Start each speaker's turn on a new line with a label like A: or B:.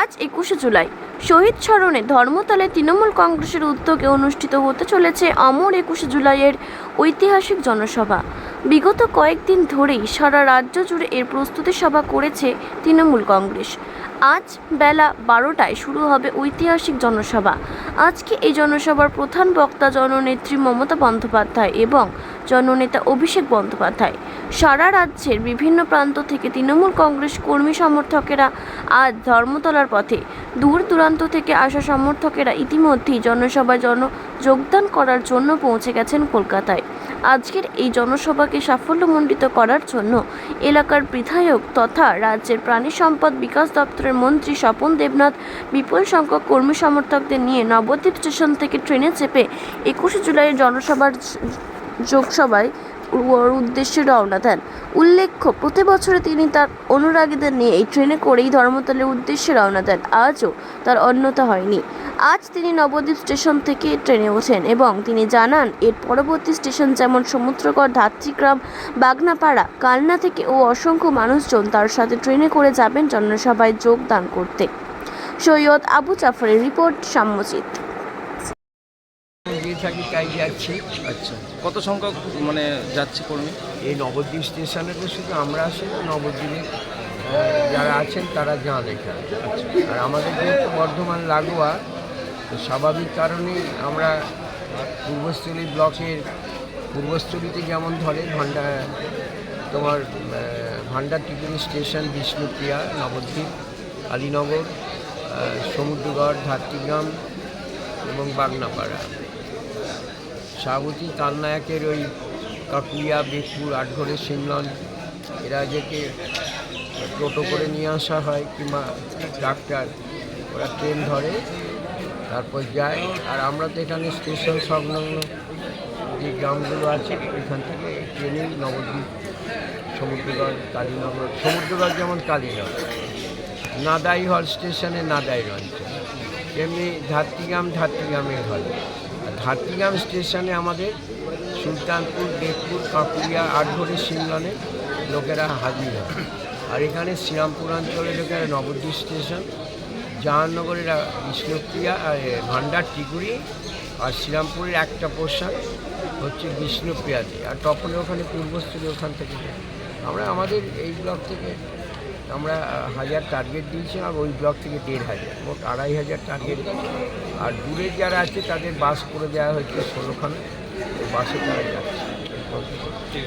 A: আজ একুশে জুলাই। শহীদ স্মরণে ধর্মতলে তৃণমূল কংগ্রেসের উদ্যোগে অনুষ্ঠিত হতে চলেছে অমর একুশে জুলাইয়ের ঐতিহাসিক জনসভা। বিগত কয়েকদিন ধরেই সারা রাজ্য জুড়ে এর প্রস্তুতি সভা করেছে তৃণমূল কংগ্রেস। আজ বেলা বারোটায় শুরু হবে ঐতিহাসিক জনসভা। আজকে এই জনসভার প্রধান বক্তা জননেত্রী মমতা বন্দ্যোপাধ্যায় এবং জননেতা অভিষেক বন্দ্যোপাধ্যায়। সারা রাজ্যের বিভিন্ন প্রান্ত থেকে তৃণমূল কংগ্রেস কর্মী সমর্থকেরা আজ ধর্মতলার পথে। দূর দূরান্ত থেকে আসা সমর্থকেরা ইতিমধ্যেই জনসভায় জন যোগদান করার জন্য পৌঁছে গেছেন কলকাতায়। আজকের এই জনসভাকে সাফল্যমণ্ডিত করার জন্য এলাকার বিধায়ক তথা রাজ্যের প্রাণী সম্পদ বিকাশ দপ্তরের মন্ত্রী স্বপন দেবনাথ বিপুল সংখ্যক কর্মী সমর্থকদের নিয়ে নবদ্বীপ স্টেশন থেকে ট্রেনে চেপে একুশে জুলাইয়ের জনসভার যোগসভায় উদ্দেশ্যে রওনা দেন। উল্লেখ্য, প্রতি বছরে তিনি তার অনুরাগীদের নিয়ে এই ট্রেনে করেই ধর্মতলের উদ্দেশ্যে রওনা দেন। আজও তার অন্যতা হয়নি। আজ তিনি নবদ্বীপ স্টেশন থেকে ট্রেনে ওঠেন এবং তিনি জানান, এর পরবর্তী স্টেশন যেমন সমুদ্রগড়, ধাত্রীগ্রাম, বাগনাপাড়া, কালনা থেকে ও অসংখ্য মানুষজন তার সাথে ট্রেনে করে যাবেন জনসভায় যোগদান করতে। সৈয়দ আবু জাফরের রিপোর্ট, সাম্যজিৎ।
B: থাকি তাই যাচ্ছি।
C: আচ্ছা। কত সংখ্যক মানে যাচ্ছে কর্মী?
B: এই নবদ্বীপ স্টেশনে তো শুধু আমরা আসি না, নবদ্বীপে যারা আছেন তারা যান এখানে আর আমাদের যেহেতু বর্ধমান লাগোয়া তো স্বাভাবিক কারণেই আমরা পূর্বস্থলী ব্লকের পূর্বস্থলীতে যেমন ধরে ভান্ডা তোমার ভান্ডার টিকিনি স্টেশন বিষ্ণুপ্রিয়া নবদ্বীপ কালীনগর সমুদ্রগড় ধাত্রীগ্রাম এবং বাগনাপাড়া। সাবতী কালনায়কের ওই কাকুইয়া বেগপুর আটঘরে সিমলন, এরা যেকে টোটো করে নিয়ে আসা হয় কিংবা ডাক্তার, ওরা ট্রেন ধরে, তারপর যায়। আর আমরা তো এখানে স্টেশন সংলগ্ন যে গ্রামগুলো আছে, এখান থেকে ট্রেনেই নবদ্বীপ, সমুদ্রগড়, কালীনগর, সমুদ্রগড় যেমন কালীনগর নাদাই হল স্টেশনে নাদাই অঞ্চল তেমনি ধাত্রীগ্রাম ধাত্রীগ্রামে হল আর স্টেশনে আমাদের সুলতানপুর বেগপুর কাকুরিয়া আটঘরে সিমলনে লোকেরা হাজির হয় আর এখানে শ্রীরামপুর অঞ্চলের লোকেরা নবদ্বীপ স্টেশন জাহাননগরের বিষ্ণুপ্রিয়া ভান্ডার, টিকুরি আর শ্রীরামপুরের একটা পোর্শন হচ্ছে বিষ্ণুপ্রিয়াতে আর টপলে ওখানে পূর্বস্থলী ওখান থেকে। আমরা আমাদের এই ব্লক থেকে আমরা হাজার টার্গেট দিয়েছিলাম আর ওই ব্লক থেকে দেড় হাজার, মোট আড়াই হাজার টার্গেট আর দূরে যারা আছে, তাদের বাস করে দেওয়া হয়েছে ষোলোখানা ওই বাসে তারা যাচ্ছে।